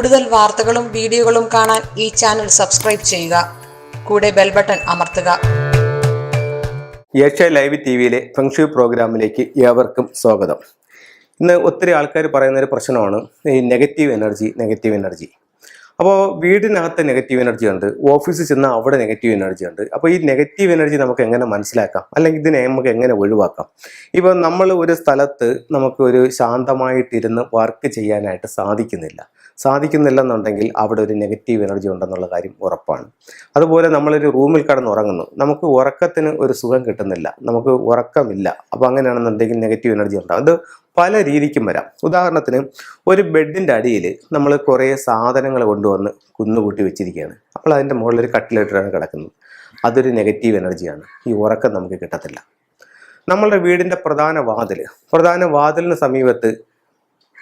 കൂടുതൽ വാർത്തകളും വീഡിയോകളും കാണാൻ ഈ ചാനൽ സബ്സ്ക്രൈബ് ചെയ്യുക. കൂടെ ബെൽ ബട്ടൺ അമർത്തുക. ഏഷ്യ ലൈവ് ടി വിയിലെ ഫെങ്ഷു പ്രോഗ്രാമിലേക്ക് ഏവർക്കും സ്വാഗതം. ഇന്ന് ഒത്തിരി ആൾക്കാർ പറയുന്ന ഒരു പ്രശ്നമാണ് ഈ നെഗറ്റീവ് എനർജി നെഗറ്റീവ് എനർജി. അപ്പോൾ വീടിനകത്ത് നെഗറ്റീവ് എനർജി ഉണ്ട് ഓഫീസിൽ ചെന്നാൽ അവിടെ നെഗറ്റീവ് എനർജി ഉണ്ട്. അപ്പോൾ ഈ നെഗറ്റീവ് എനർജി നമുക്ക് എങ്ങനെ മനസ്സിലാക്കാം? അല്ലെങ്കിൽ ഇതിനെ നമുക്ക് എങ്ങനെ ഒഴിവാക്കാം? ഇപ്പോൾ നമ്മൾ ഒരു സ്ഥലത്ത് നമുക്ക് ഒരു ശാന്തമായിട്ടിരുന്ന് വർക്ക് ചെയ്യാനായിട്ട് സാധിക്കുന്നില്ല. സാധിക്കുന്നില്ലെന്നുണ്ടെങ്കിൽ അവിടെ ഒരു നെഗറ്റീവ് എനർജി ഉണ്ടെന്നുള്ള കാര്യം ഉറപ്പാണ്. അതുപോലെ നമ്മളൊരു റൂമിൽ കടന്ന് ഉറങ്ങുന്നു നമുക്ക് ഉറക്കത്തിന് ഒരു സുഖം കിട്ടുന്നില്ല. നമുക്ക് ഉറക്കമില്ല. അപ്പോൾ അങ്ങനെയാണെന്നുണ്ടെങ്കിൽ നെഗറ്റീവ് എനർജി ഉണ്ടാകും അത് പല രീതിക്കും വരാം. ഉദാഹരണത്തിന് ഒരു ബെഡിന്റെ അടിയിൽ നമ്മൾ കുറേ സാധനങ്ങൾ കൊണ്ടുവന്ന് കുന്നുകൂട്ടി വെച്ചിരിക്കുകയാണ്. അപ്പോൾ അതിന്റെ മുകളിൽ ഒരു കട്ടിലിട്ടാണ് കിടക്കുന്നത്. അതൊരു നെഗറ്റീവ് എനർജിയാണ് ഈ ഉറക്കം നമുക്ക് കിട്ടത്തില്ല. നമ്മളുടെ വീടിന്റെ പ്രധാന വാതിൽ പ്രധാന വാതിലിന് സമീപത്ത്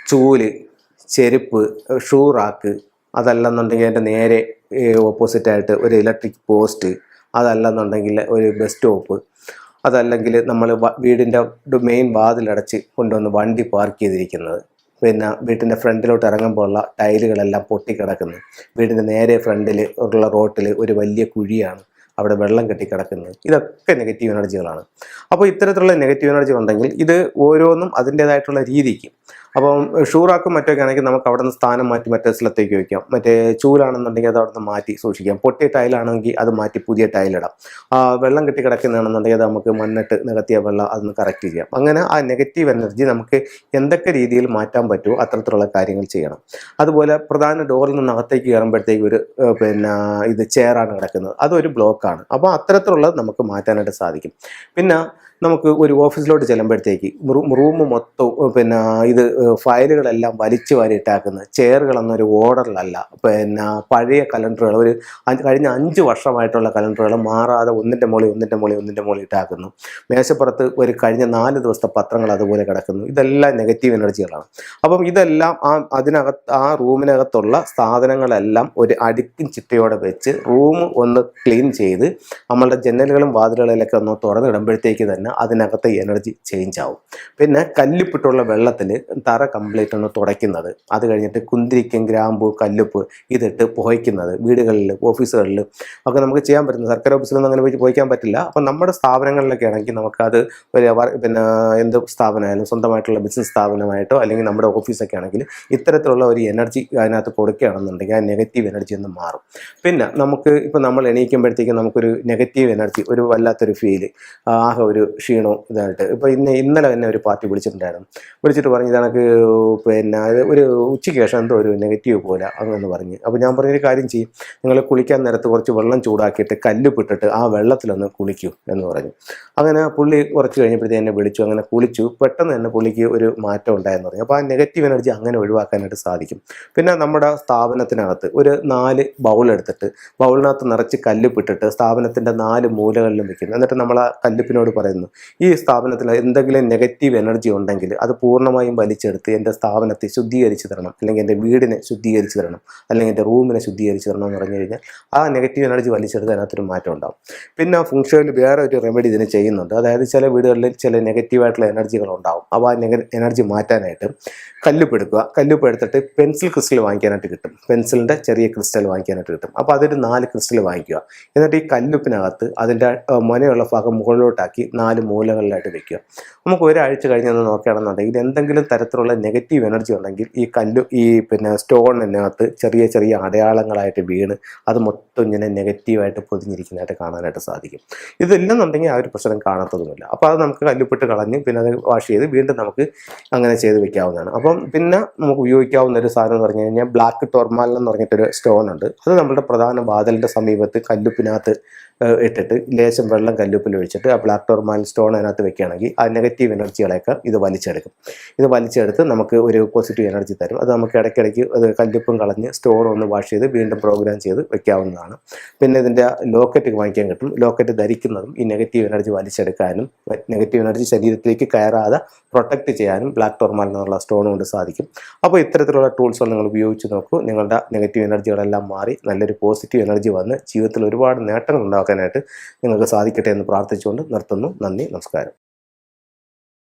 ചൂൽ ചെരുപ്പ് ഷൂ റാക്ക് അതല്ലെന്നുണ്ടെങ്കിൽ അതിന്റെ നേരെ ഓപ്പോസിറ്റായിട്ട് ഒരു ഇലക്ട്രിക് പോസ്റ്റ് അതല്ലെന്നുണ്ടെങ്കിൽ ഒരു ബസ് സ്റ്റോപ്പ് അതല്ലെങ്കിൽ നമ്മൾ വീടിന്റെ മെയിൻ വാതിലടച്ച് കൊണ്ടുവന്ന് വണ്ടി പാർക്ക് ചെയ്തിരിക്കുന്നത്. പിന്നെ വീട്ടിന്റെ ഫ്രണ്ടിലോട്ട് ഇറങ്ങുമ്പോഴുള്ള ടൈലുകളെല്ലാം പൊട്ടിക്കിടക്കുന്നു. വീടിന്റെ നേരെ ഫ്രണ്ടിൽ ഉള്ള റോട്ടിൽ ഒരു വലിയ കുഴിയാണ് അവിടെ വെള്ളം കെട്ടിക്കിടക്കുന്നത്. ഇതൊക്കെ നെഗറ്റീവ് എനർജികളാണ് അപ്പോൾ ഇത്തരത്തിലുള്ള നെഗറ്റീവ് എനർജി ഉണ്ടെങ്കിൽ ഇത് ഓരോന്നും അതിന്റേതായിട്ടുള്ള രീതിക്ക് അപ്പം ഷൂറാക്കും മറ്റൊക്കെ ആണെങ്കിൽ നമുക്ക് അവിടെ നിന്ന് സ്ഥാനം മാറ്റി മറ്റേ സ്ഥലത്തേക്ക് വയ്ക്കാം. മറ്റേ ചൂലാണെന്നുണ്ടെങ്കിൽ അത് അവിടെ നിന്ന് മാറ്റി സൂക്ഷിക്കാം. പൊട്ടിയ ടൈലാണെങ്കിൽ അത് മാറ്റി പുതിയ ടൈലിടാം വെള്ളം കെട്ടി കിടക്കുന്നതാണെന്നുണ്ടെങ്കിൽ അത് നമുക്ക് മണ്ണിട്ട് നികത്തിയ വെള്ളം അതൊന്ന് കറക്റ്റ് ചെയ്യാം. അങ്ങനെ ആ നെഗറ്റീവ് എനർജി നമുക്ക് എന്തൊക്കെ രീതിയിൽ മാറ്റാൻ പറ്റുമോ അത്തരത്തിലുള്ള കാര്യങ്ങൾ ചെയ്യണം. അതുപോലെ പ്രധാന ഡോറിൽ നിന്ന് അകത്തേക്ക് കയറുമ്പോഴത്തേക്ക് ഒരു പിന്നെ ഇത് ചെയറാണ് കിടക്കുന്നത്. അതൊരു ബ്ലോക്കാണ് അപ്പോൾ അത്തരത്തിലുള്ളത് നമുക്ക് മാറ്റാനായിട്ട് സാധിക്കും. പിന്നെ നമുക്ക് ഒരു ഓഫീസിലോട്ട് ചെല്ലുമ്പോഴത്തേക്ക് റൂം മൊത്തം പിന്നെ ഇത് ഫയലുകളെല്ലാം വലിച്ചു വാരിയിട്ടാക്കുന്നത് ചെയറുകളെന്നൊരു ഓർഡറിലല്ല. പിന്നെ പഴയ കലണ്ടറുകൾ ഒരു കഴിഞ്ഞ അഞ്ച് വർഷമായിട്ടുള്ള കലണ്ടറുകൾ മാറാതെ ഒന്നിന്റെ മുകളിൽ ഒന്നിന്റെ മുകളിൽ ഒന്നിന്റെ മുകളിൽ ഇട്ടാക്കുന്നു. മേശപ്പുറത്ത് ഒരു കഴിഞ്ഞ നാല് ദിവസത്തെ പത്രങ്ങൾ അതുപോലെ കിടക്കുന്നു. ഇതെല്ലാം നെഗറ്റീവ് എനർജികളാണ്. അപ്പം ഇതെല്ലാം ആ അതിനകത്ത് ആ റൂമിനകത്തുള്ള സാധനങ്ങളെല്ലാം ഒരു അടുക്കും ചിട്ടയോടെ വെച്ച് റൂം ഒന്ന് ക്ലീൻ ചെയ്ത് നമ്മളുടെ ജനലുകളും വാതിലുകളിലൊക്കെ ഒന്ന് തുറന്നിടുമ്പോഴത്തേക്ക് തന്നെ അതിനകത്തെ എനർജി ചേഞ്ച് ആവും. പിന്നെ കല്ലുപ്പിട്ടുള്ള വെള്ളത്തിൽ തറ കംപ്ലീറ്റ് ഒന്ന് തുടയ്ക്കുന്നത്. അത് കഴിഞ്ഞിട്ട് കുന്തിരിക്കും ഗ്രാമ്പു കല്ലുപ്പ് ഇതിട്ട് പുകയ്ക്കുന്നത് വീടുകളിൽ ഓഫീസുകളിൽ ഒക്കെ നമുക്ക് ചെയ്യാൻ പറ്റുന്നത്. സർക്കാർ ഓഫീസിലൊന്നും അങ്ങനെ പോയി പോയിക്കാൻ പറ്റില്ല. അപ്പം നമ്മുടെ സ്ഥാപനങ്ങളിലൊക്കെ ആണെങ്കിൽ നമുക്കത് ഒരു പിന്നെ എന്ത് സ്ഥാപനമായാലും സ്വന്തമായിട്ടുള്ള ബിസിനസ് സ്ഥാപനമായിട്ടോ അല്ലെങ്കിൽ നമ്മുടെ ഓഫീസൊക്കെ ആണെങ്കിൽ ഇത്തരത്തിലുള്ള ഒരു എനർജി അതിനകത്ത് കൊടുക്കുകയാണെന്നുണ്ടെങ്കിൽ ആ നെഗറ്റീവ് എനർജി ഒന്ന് മാറും. പിന്നെ നമുക്ക് ഇപ്പം നമ്മൾ എണീക്കുമ്പോഴത്തേക്കും നമുക്കൊരു നെഗറ്റീവ് എനർജി ഒരു വല്ലാത്തൊരു ഫീൽ ആകെ ഒരു ക്ഷീണവും ഇതായിട്ട്. ഇപ്പോൾ ഇന്ന് ഇന്നലെ തന്നെ ഒരു പാർട്ടി വിളിച്ചിട്ടുണ്ടായിരുന്നു. വിളിച്ചിട്ട് പറഞ്ഞു ഇതണക്ക് പിന്നെ ഒരു ഉച്ചയ്ക്ക് ശേഷം എന്തോ ഒരു നെഗറ്റീവ് പോലെ അങ്ങനെ പറഞ്ഞ്. അപ്പോൾ ഞാൻ പറഞ്ഞൊരു കാര്യം ചെയ്യും. നിങ്ങൾ കുളിക്കാൻ നേരത്ത് കുറച്ച് വെള്ളം ചൂടാക്കിയിട്ട് കല്ലുപ്പിട്ടിട്ട് ആ വെള്ളത്തിലൊന്ന് കുളിക്കൂ എന്ന് പറഞ്ഞു. അങ്ങനെ പുള്ളി കുറച്ച് കഴിഞ്ഞപ്പോഴത്തേക്ക് എന്നെ വിളിച്ചു. അങ്ങനെ കുളിച്ചു. പെട്ടെന്ന് തന്നെ പുള്ളിക്ക് ഒരു മാറ്റം ഉണ്ടായെന്ന് പറഞ്ഞു. അപ്പോൾ ആ നെഗറ്റീവ് എനർജി അങ്ങനെ ഒഴിവാക്കാനായിട്ട് സാധിക്കും. പിന്നെ നമ്മുടെ സ്ഥാപനത്തിനകത്ത് ഒരു നാല് ബൗൾ എടുത്തിട്ട് ബൗളിനകത്ത് നിറച്ച് കല്ലുപ്പിട്ടിട്ട് സ്ഥാപനത്തിന്റെ നാല് മൂലകളിലും വെക്കുന്നു. എന്നിട്ട് നമ്മൾ ആ കല്ലുപ്പിനോട് പറയുന്നു ഈ സ്ഥാപനത്തിൽ എന്തെങ്കിലും നെഗറ്റീവ് എനർജി ഉണ്ടെങ്കിൽ അത് പൂർണമായും വലിച്ചെടുത്ത് എന്റെ സ്ഥാപനത്തെ ശുദ്ധീകരിച്ച് തരണം. അല്ലെങ്കിൽ എന്റെ വീടിനെ ശുദ്ധീകരിച്ച് തരണം. അല്ലെങ്കിൽ എന്റെ റൂമിനെ ശുദ്ധീകരിച്ച് തരണം എന്ന് പറഞ്ഞു കഴിഞ്ഞാൽ ആ നെഗറ്റീവ് എനർജി വലിച്ചെടുത്ത് അതിനകത്തൊരു മാറ്റം ഉണ്ടാകും പിന്നെ ഫുങ്ഷനിൽ വേറെ ഒരു റെമഡി ഇതിന് ചെയ്യുന്നുണ്ട്. അതായത് ചില വീടുകളിൽ ചില നെഗറ്റീവായിട്ടുള്ള എനർജികൾ ഉണ്ടാവും. അപ്പോൾ ആ എനർജി മാറ്റാനായിട്ട് കല്ലുപ്പ് എടുക്കുക കല്ലുപ്പ് എടുത്തിട്ട് പെൻസിൽ ക്രിസ്റ്റൽ വാങ്ങിക്കാനായിട്ട് കിട്ടും. പെൻസിലിന്റെ ചെറിയ ക്രിസ്റ്റൽ വാങ്ങിക്കാനായിട്ട് കിട്ടും. അപ്പോൾ അതൊരു നാല് ക്രിസ്റ്റൽ വാങ്ങിക്കുക. എന്നിട്ട് ഈ കല്ലുപ്പിനകത്ത് അതിന്റെ മുനയുള്ള ഭാഗം മുകളിലോട്ടാക്കി നാല് മൂലകളിലായിട്ട് വെക്കുക. നമുക്ക് ഒരാഴ്ച കഴിഞ്ഞ് അത് നോക്കുകയാണെന്നുണ്ടെങ്കിൽ എന്തെങ്കിലും തരത്തിലുള്ള നെഗറ്റീവ് എനർജി ഉണ്ടെങ്കിൽ ഈ കല്ല് ഈ പിന്നെ സ്റ്റോണിനകത്ത് ചെറിയ ചെറിയ അടയാളങ്ങളായിട്ട് വീണ് അത് മൊത്തം ഇങ്ങനെ നെഗറ്റീവായിട്ട് പൊതിഞ്ഞിരിക്കുന്നതായിട്ട് കാണാനായിട്ട് സാധിക്കും. ഇതില്ലെന്നുണ്ടെങ്കിൽ ആ ഒരു പ്രശ്നം കാണത്തതുമില്ല. അപ്പോൾ അത് നമുക്ക് കല്ലുപ്പിട്ട് കളഞ്ഞ് പിന്നെ അത് വാഷ് ചെയ്ത് വീണ്ടും നമുക്ക് അങ്ങനെ ചെയ്ത് വെക്കാവുന്നതാണ്. അപ്പം പിന്നെ നമുക്ക് ഉപയോഗിക്കാവുന്ന ഒരു സാധനം എന്ന് പറഞ്ഞു കഴിഞ്ഞാൽ ബ്ലാക്ക് ടോർമാൽ എന്ന് പറഞ്ഞിട്ടൊരു സ്റ്റോൺ ഉണ്ട്. അത് നമ്മുടെ പ്രധാന വാതിലിന്റെ സമീപത്ത് കല്ലുപ്പിനകത്ത് ഇട്ടിട്ട് ലേശം വെള്ളം കല്ലുപ്പിൽ ഒഴിച്ചിട്ട് ആ ബ്ലാക്ക് ടോർമാൽ സ്റ്റോൺ അതിനകത്ത് വെക്കുകയാണെങ്കിൽ ആ നെഗറ്റീവ് എനർജികളെയൊക്കെ ഇത് വലിച്ചെടുക്കും. ഇത് വലിച്ചെടുത്ത് നമുക്ക് ഒരു പോസിറ്റീവ് എനർജി തരും. അത് നമുക്ക് ഇടയ്ക്കിടയ്ക്ക് അത് കല്ലുപ്പും കളഞ്ഞ് സ്റ്റോൺ ഒന്ന് വാഷ് ചെയ്ത് വീണ്ടും പ്രോഗ്രാം ചെയ്ത് വെക്കാവുന്നതാണ്. പിന്നെ ഇതിന്റെ ലോക്കറ്റ് വാങ്ങിക്കാൻ കിട്ടും. ലോക്കറ്റ് ധരിക്കുന്നതും ഈ നെഗറ്റീവ് എനർജി വലിച്ചെടുക്കാനും നെഗറ്റീവ് എനർജി ശരീരത്തിലേക്ക് കയറാതെ പ്രൊട്ടക്റ്റ് ചെയ്യാനും ബ്ലാക്ക് ടോർമാൽ എന്നുള്ള സ്റ്റോൺ കൊണ്ട് സാധിക്കും. അപ്പോൾ ഇത്തരത്തിലുള്ള ടൂൾസുകൾ നിങ്ങൾ ഉപയോഗിച്ച് നോക്കൂ. നിങ്ങളുടെ നെഗറ്റീവ് എനർജികളെല്ലാം മാറി നല്ലൊരു പോസിറ്റീവ് എനർജി വന്ന് ജീവിതത്തിൽ ഒരുപാട് നേട്ടങ്ങൾ ഉണ്ടാക്കാനായിട്ട് നിങ്ങൾക്ക് സാധിക്കട്ടെ എന്ന് പ്രാർത്ഥിച്ചുകൊണ്ട് നിർത്തുന്നു. നന്ദി നമസ്കാരം.